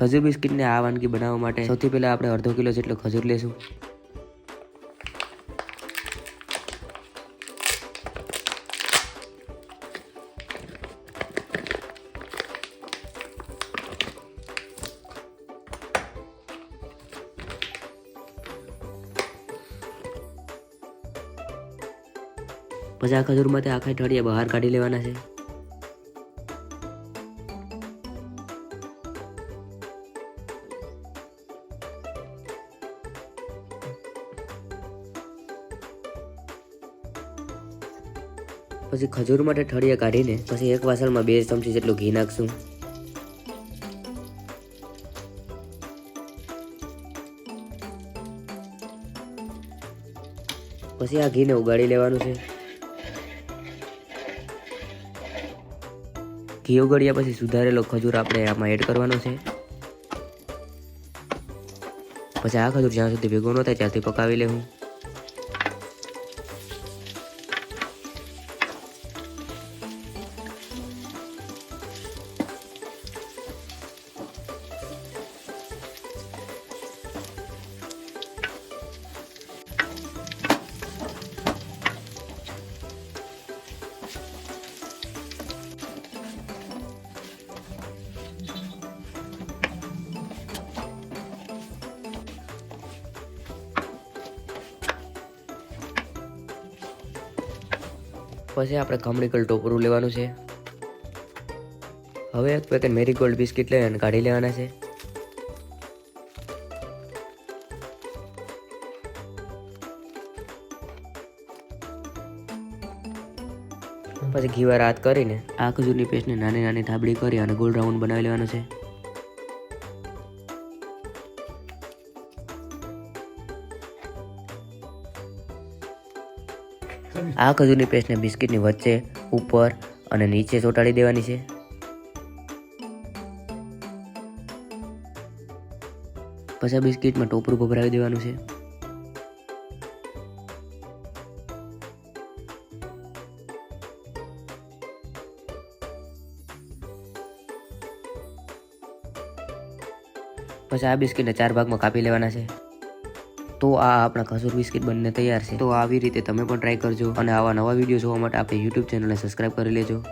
ખજૂર બિસ્કિટને આ વાનગી બનાવવા માટે સૌથી પહેલાં આપણે અડધો કિલો જેટલો ખજૂર લેશું. પછી આ ખજૂરમાંથી આખા ઠળિયા બહાર કાઢી લેવાના છે. પછી ખજૂર માટે ઠળિયા કાઢીને પછી એક વાસણમાં બે ચમચી જેટલું ઘી નાખશું. પછી આ ઘીને ઉગાડી લેવાનું છે. ઘી ઉગાડ્યા પછી સુધારેલો ખજૂર આપણે આમાં એડ કરવાનો છે. પછી આ ખજૂર જ્યાં સુધી ભેગો ન થાય ત્યાંથી પકાવી લેવું. પછી આપણે કમળીકલ ટોપરું લેવાનું છે. હવે એક પેકેટ મેરીગોલ્ડ બિસ્કિટ લઈ અને કાઢી લેવાના છે. પછી ઘીવાર હાથ કરીને આ ખજૂરની પેસ્ટને નાની નાની થાબડી કરી અને ગોલ રાઉન્ડ બનાવી લેવાનો છે. આ ખજૂરની પેસ્ટને બિસ્કિટની વચ્ચે, ઉપર અને નીચે ચોંટાડી દેવાની છે. પછી બિસ્કિટમાં ટોપરું ભભરાવી દેવાનું છે. પછી આ બિસ્કિટને ચાર ભાગમાં કાપી લેવાના છે. તો આ આપણા ખજૂર બિસ્કિટ બંને તૈયાર છે. તો આવી રીતે તમે પણ ટ્રાય કરજો અને આવા નવા વીડિયો જોવા માટે આપણે યુટ્યુબ ચેનલને સબસ્ક્રાઈબ કરી લેજો.